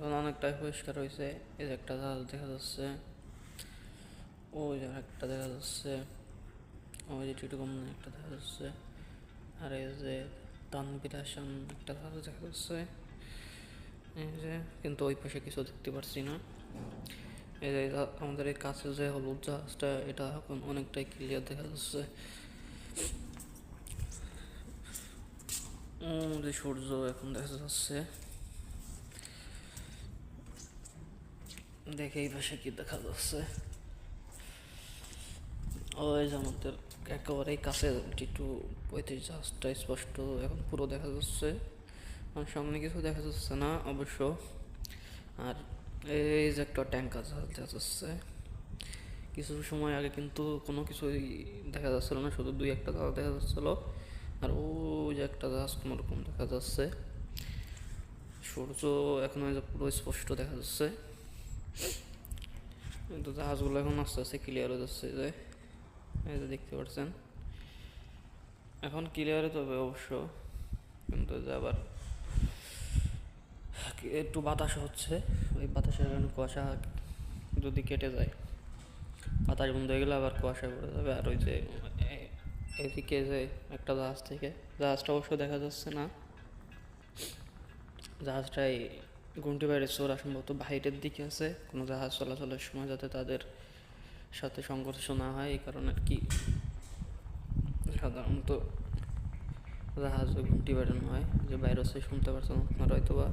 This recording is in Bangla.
এখন অনেকটাই পরিষ্কার হয়েছে এই যে একটা জাহাজ দেখা যাচ্ছে। ওই যে একটা দেখা যাচ্ছে। ওই যে টিটুকম একটা দেখা যাচ্ছে। আর এই যে তানবির হাসান একটা জাহাজ দেখা যাচ্ছে। এই যে, কিন্তু ওই পাশে কিছু দেখতে পারছি না। এই যে আমাদের এই কাছে যে হলুদ জাহাজটা, এটা এখন অনেকটাই ক্লিয়ার দেখা যাচ্ছে। যে সূর্য এখন দেখা যাচ্ছে। দেখে এই পাশে কি দেখা যাচ্ছে? ওই যে আমাদের একেবারেই কাছে একটু পঁয়ত্রিশ জাহাজটা স্পষ্ট এখন পুরো দেখা যাচ্ছে। আর সামনে কিছু দেখা যাচ্ছে না অবশ্য। আর এই যে একটা ট্যাঙ্কার জাহাজ দেখা যাচ্ছে। কিছু সময় আগে কিন্তু কোনো কিছুই দেখা যাচ্ছিল না, শুধু দুই একটা জাহাজ দেখা যাচ্ছিল। আর ওই যে একটা জাহাজ কোনো রকম দেখা যাচ্ছে। সূর্য এখন পুরো স্পষ্ট দেখা যাচ্ছে। কিন্তু জাহাজগুলো এখন আস্তে আস্তে ক্লিয়ার হয়ে যাচ্ছে যে, এই যে দেখতে পাচ্ছেন। এখন ক্লিয়ার তবে অবশ্য, কিন্তু যে আবার একটু বাতাস হচ্ছে। ওই বাতাসের কারণে কুয়াশা যদি কেটে যায়, বাতাস বন্ধ হয়ে গেলে আবার কুয়াশা পড়ে যাবে। আর ওই যে এদিকে যে একটা জাহাজ থেকে, জাহাজটা অবশ্য দেখা যাচ্ছে না। জাহাজটাই গুমটি বাইরে সোরা সম্ভবত বাইরের দিকে আছে, কোনো জাহাজ চলাচলের সময় যাতে তাদের সাথে সংঘর্ষ না হয়, এই কারণে আর কি। সাধারণত জাহাজ ঘুমটি বাড়ানো হয়, যে বাইরে শুনতে পারছেন আপনারা হয়তো বা